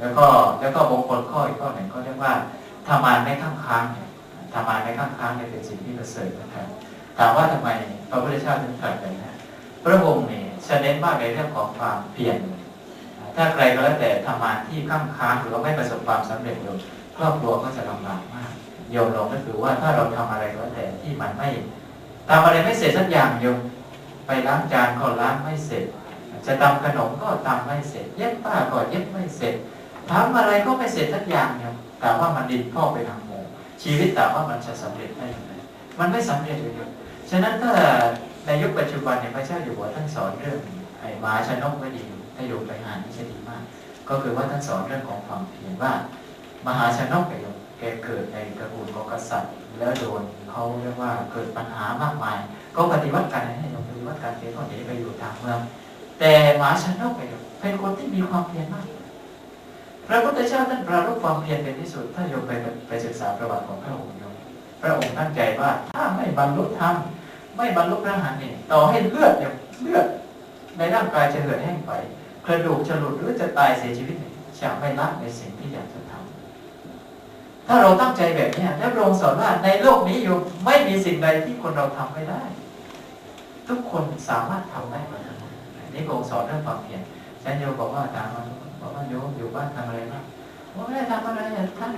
แล้วก็แล้วก็มงคลข้ออีกข้อหนึ่งก็เรียกว่าทำงานไม่ข้างค้างเนี่ยทานไม่ข้างค้างเนี่ยเป็นสิ่งที่ประเสริฐนะครับถามว่าทำไมพระพุทธเจ้าถึงตรัสไปนะพระองค์เนี่ยจะเน้นมากในเรื่องของความเพียรถ้าใครก็แล้วแต่ทำงานที่ข้างค้างหรือว่าไม่ประสบความสำเร็จโยมครอบครัวก็จะลำบากมากโยมลองก็คือว่าถ้าเราทำอะไรก็แล้วแต่ที่มันไม่ทำอะไรไม่เสร็จสักอย่างโยมไปล้างจานก็ล้างไม่เสร็จ จะทำขนมก็ทำไม่เสร็จ เย็บผ้าก็เย็บไม่เสร็จ ทำอะไรก็ไม่เสร็จสักอย่างเนี่ยแต่ว่ามันดินพ่อไปทางโมชีวิตแต่ว่ามันจะสำเร็จได้ยังไงมันไม่สำเร็จเลยฉะนั้นถ้าในยุคปัจจุบันเนี่ยพระเจ้าอยู่หัวท่านสอนเรื่องไอ้หมาชนกไม่ดีถ้าโยมไปอ่านนี่จะดีมาก ก็คือว่าท่านสอนเรื่องของความเพียรว่า มหาชนกเนี่ยโยมแกเกิดในตระกูลของกษัตริย์ แล้วโดนเขาเรียกว่าเกิดปัญหามากมาย ก็ปฏิวัติกันให้โยมปฏิวัติกันเสร็จก็หนีไปอยู่ต่างเมืองแต่หมาชนกเนี่ยเป็นคนที่มีความเพียรมาก พระพุทธเจ้าท่านปรารบความเพียรเป็นที่สุดถ้าโยมไปไปศึกษาประวัติของพระองค์โยมพระองค์ตั้งใจว่าถ้าไม่บรรลุธรรมไม่บรรลุพระหันเนี่ยต่อให้เลือดเนี่ยเลือดในร่างกายจะเหือดแห้งไปกระดูกจะหลุดหรือจะตายเสียชีวิตเนี่ยจะไม่ละในสิ่งที่อยากจะทำถ้าเราตั้งใจแบบนี้แล้วพระองค์สอนว่าในโลกนี้โยมไม่มีสิ่งใดที่คนเราทำไม่ได้ ทุกคนสามารถทำได้หมดนี่พระองค์สอนเรื่องความเพียร ฉันโยมบอกว่าตามมาบอกว่าโยมอยู่บ้านทำอะไรบ้างว่าไม่ได้ทำอะไรท่าน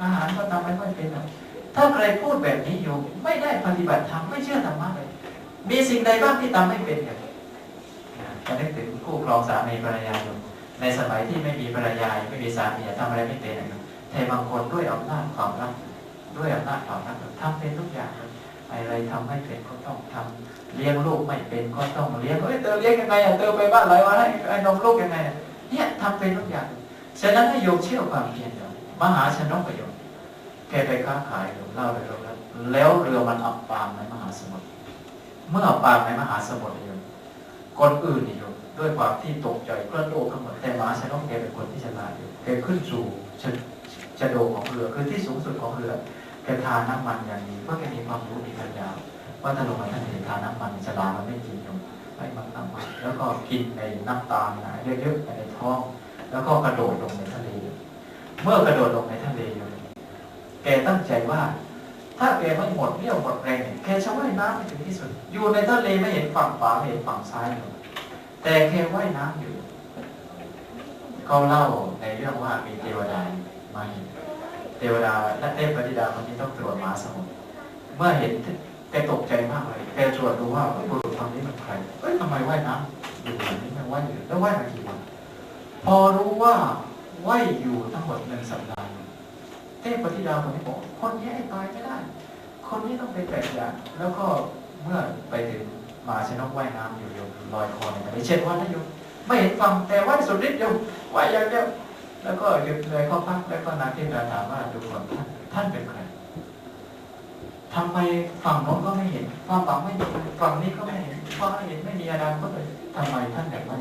อาหารก็ทำไม่ค่อยเป็นหรอกถ้าใครพูดแบบนี้โยมไม่ได้ปฏิบัติธรรมไม่เชื่อธรรมะเลย มีสิ่งใดบ้างที่ทำไม่เป็นอย่างจะนึกถึงคู่ครองสามีภรรยาโยมในสมัยที่ไม่มีภรรยาไม่มีสามีทำอะไรไม่เป็นนะครับแต่บางคนด้วยอำนาจความรักด้วยอำนาจความรักทำเป็นทุกอย่างเลย อะไรทำไม่เป็นก็ต้องทำเลี้ยงลูกไม่เป็นก็ต้องเลี้ยงเฮ้ยเธอเลี้ยงยังไงอะเธอไปบ้านหลายวันให้ไอ้นมลูกยังไงเนี่ยทำเป็นทุกอย่างฉะนั้นให้โยมเชื่อความเพียรโยมมหาชนกประโยชน์แกไปค้าขายโยมเล่าเลยเราแล้วเรือมันอับปางในมหาสมุทรเมื่ออับปางในมหาสมุทรโยมคนอื่นนี่โยมด้วยความที่ตกใจกระโดดขึ้นมาแต่มหาชนกแกเป็นคนที่ฉลาดอยู่แกขึ้นสู่ชะชะโดของเรือคือที่สูงสุดของเรือ แกทานน้ำมันอย่างดีเพราะแกมีความรู้มีปัญญาว่าถ้าลงมาท่านเห็นทานน้ำมันจะลามันไม่กินยมไม่มันน้ำมันแล้วก็กินในน้ำตาลนะเยอะๆไปในท้อง แล้วก็กระโดดลงในทะเล เมื่อกระโดดลงในทะเลโยมแกตั้งใจว่า ถ้าแกไม่หมดเรี่ยวหมดแรงเนี่ยแกจะว่ายน้ำไปถึงที่สุด อยู่ในทะเลไม่เห็นฝั่งขวาไม่เห็นฝั่งซ้ายเลยแต่แกว่ายน้ำอยู่เขาเล่าในเรื่องว่ามีเทวดามาเห็น เทวดาและเทพธิดาคนนี้ต้องตรวจมาสมุทรเมื่อเห็นแกตกใจมากเลยแกตรวจดูว่าบุรุษคนนี้เป็นใครเอ้ยทำไมว่ายน้ำอยู่แบบนี้ไม่ว่ายอยู่แล้วว่ายมากี่วันพอรู้ว่าว่ายอยู่ทั้งหมดหนึ่งสัปดาห์เทพธิดาคนนี้บอกคนนี้ให้ตายไม่ได้ คนนี้ต้องเป็นแบบอย่างแล้วก็เมื่อไปถึงมาชนกว่ายน้ำอยู่โยมลอยคอในทะเลเช็ดวันนะโยมไม่เห็นฟังแต่ว่ายสุดฤทธิ์โยมว่ายอย่างเดียว แล้วก็หยุดเลยเข้าพักแล้วก็นางทพดาถามว่าดูก่อนท่านท่านเป็นใครทำไมฝั่งโน้นก็ไม่เห็นฝั่งฝั่งไม่เห็นฝั่งนี้ก็ไม่เห็นฝั่งไม่เห็นไม่มีอาดาก็เลยทำไมท่านแบบนั้น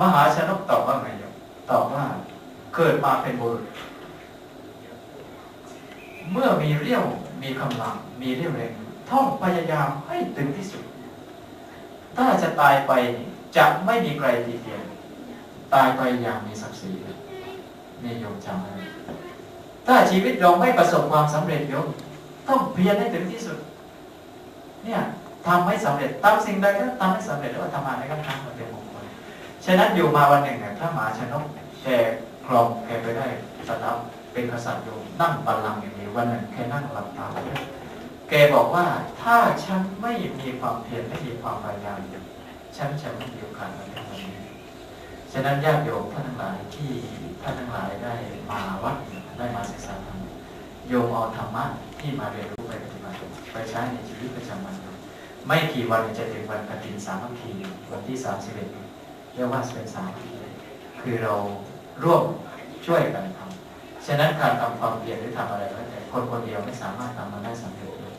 มหาชนกตอบว่าไงโยมตอบว่าเกิดมาเป็นบุรุษ เมื่อมีเรี่ยวมีกำลัง มีเรี่ยวแรงท่องพยายามให้ถึงที่สุด ถ้าจะตายไปจะไม่มีใครตีเตียนตายไปอย่างมีศักดิ์ศรี นี่โยมจำไว้ถ้าชีวิตเราไม่ประสบความสำเร็จโยมต้องเพียรให้ถึงที่สุด เนี่ยทำให้สำเร็จตามสิ่งใดก็ทำให้สำเร็จแล้วทำงานในขั้นทางมันเป็นมงคลฉะนั้นอยู่มาวันหนึ่งเนี่ยพระมหาชนกแกครองแกไปได้สตาร์เป็นกษัตริย์อยู่นั่งบัลลังก์อย่างนี้วันหนึ่งแกนั่งหลับตาแกบอกว่าถ้าฉันไม่มีความเพียรไม่มีความพยายามฉันจะไม่มีโอกาสมาถึงวันนี้ฉะนั้นญาติโยมท่านทั้งหลายที่ท่านทั้งหลาย มาวัดได้มาศึกษาธรรมโยมเอาธรรมะที่มาเรียนรู้ไปปฏิบัติไปใช้ในชีวิตประจำวัน ไม่กี่วันจะถึงวันกฐินสามัคคีวันที่สามสิบเอ็ดเรียกว่าเป็นสามัคคีคือเราร่วมช่วยกันทำฉะนั้นการทำความเพียรหรือทำอะไรก็แต่คนคนเดียวไม่สามารถทำมันได้สำเร็จเลย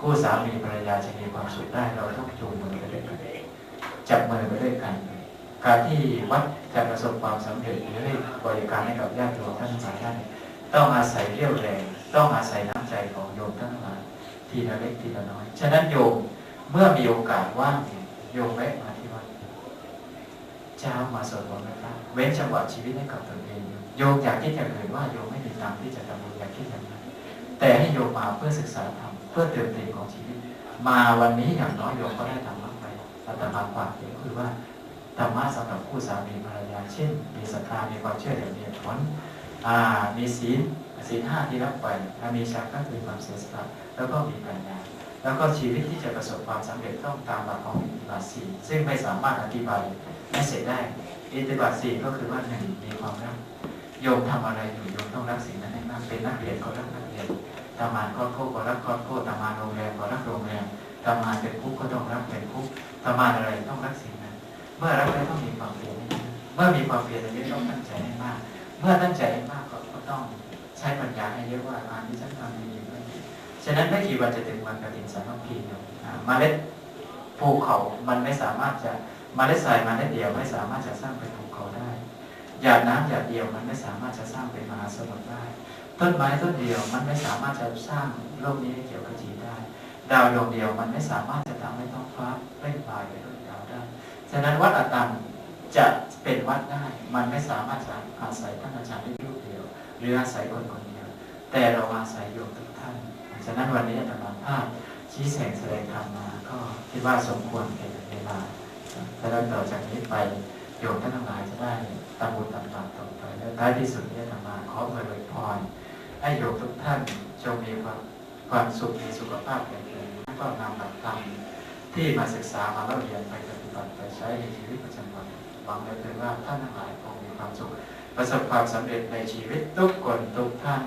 กู้สามีภรรยาจะมีความสุขได้เราต้องจูงมือไปด้วยกันจับมือไปด้วยกัน การที่วัดจะประสบความสำเร็จหรือให้บริการให้กับญาติโยมท่านทั้งหลายได้ต้องอาศัยเรี่ยวแรง ต้องอาศัยน้ำใจของโยมทั้งหลายทีละเล็กทีละน้อย ฉะนั้นโยมเมื่อมีโอกาสว่างโยมแวะมาที่วัดเช้ามาสวดมนต์นะครับเว้นจังหวะชีวิตให้กับตนเองโยมอยากคิดอย่างอื่นว่าโยมไม่มีตังที่จะทำบุญอยากคิดอย่างนั้นแต่ให้โยมมาเพื่อศึกษาธรรมเพื่อเติมเต็มของชีวิต มาวันนี้อย่างน้อยโยมก็ได้ธรรมะไปอาตมาความเห็นคือว่า ธรรมะสำหรับคู่สามีภรรยาเช่น มีศรัทธามีความเชื่ออย่างมีเหตุผลอ่ามีศีลศีลห้าที่รับไปถ้ามีชักก็คือความเสียสละแล้วก็มีปัญญาแล้วก็ชีวิตที่จะประสบความสำเร็จต้องตามหลักของอิทธิบาทสี่ซึ่งไม่สามารถอธิบายให้เสร็จได้อิทธิบาทสี่ก็คือว่าหนึ่งมีความรักโยมทำอะไรอยู่โยมต้องรักสิ่งนั้นให้มากเป็นนักเรียนก็รักนักเรียนทำงานก็โคก็รักก็โคทำงานโรงแรมก็รักโรงแรมทำงานเป็นคุกก็ต้องรักเป็นคุกทำงานอะไรต้องรักสิ่ง มื่อรักแล้วต้องมีความเพียรเมื่อมีความเพียรอันนี้ต้องตั้งใจให้มาก เมื่อตั้งใจให้มากก็ต้องใช้ปัญญาให้เยอะว่าอานที่ฉันทำดีไม่ดีฉะนั้นไม่กี่วันจะถึงวันกฐินสามัคคีเนี่ยอ่าเมล็ดภูเขามันไม่สามารถจะเมล็ดทรายเมล็ดเดียวไม่สามารถจะสร้างเป็นภูเขาได้หยาดน้ำหยาดเดียวมันไม่สามารถจะสร้างเป็นมหาสมุทรได้ ต้นไม้ต้นเดียวมันไม่สามารถจะสร้างโลกนี้ให้เขียวขจีได้ ดาวดวงเดียวมันไม่สามารถจะทำให้ท้องฟ้าเปล่งปลายไปด้วย ฉะนั้นวัดอาตมจะเป็นวัดได้ มันไม่สามารถอาศัยท่านอาจารย์ได้รูปเดียว หรืออาศัยคนคนเดียว แต่เราอาศัยโยมทุกท่าน ฉะนั้นวันนี้อาตมาภาพชี้แสงแสดงธรรมมา ก็คิดว่าสมควรแก่เวลาแล้วต่อจากนี้ไปโยมท่านทั้งหลายจะได้ตามบุญตามบาปต่อไปและท้ายที่สุดนี้อาตมาขออวยพรให้โยมทุกท่านจงมีความความสุขมีสุขภาพแข็งแรงแล้วก็นำหลักธรรม ที่มาศึกษามาเล่าเรียนไปปฏิบัติไปใช้ในชีวิตประจำวันหวังได้เลยว่าท่านทั้งหลายคงมีความสุขประสบความสำเร็จในชีวิตทุกคนทุกท่าน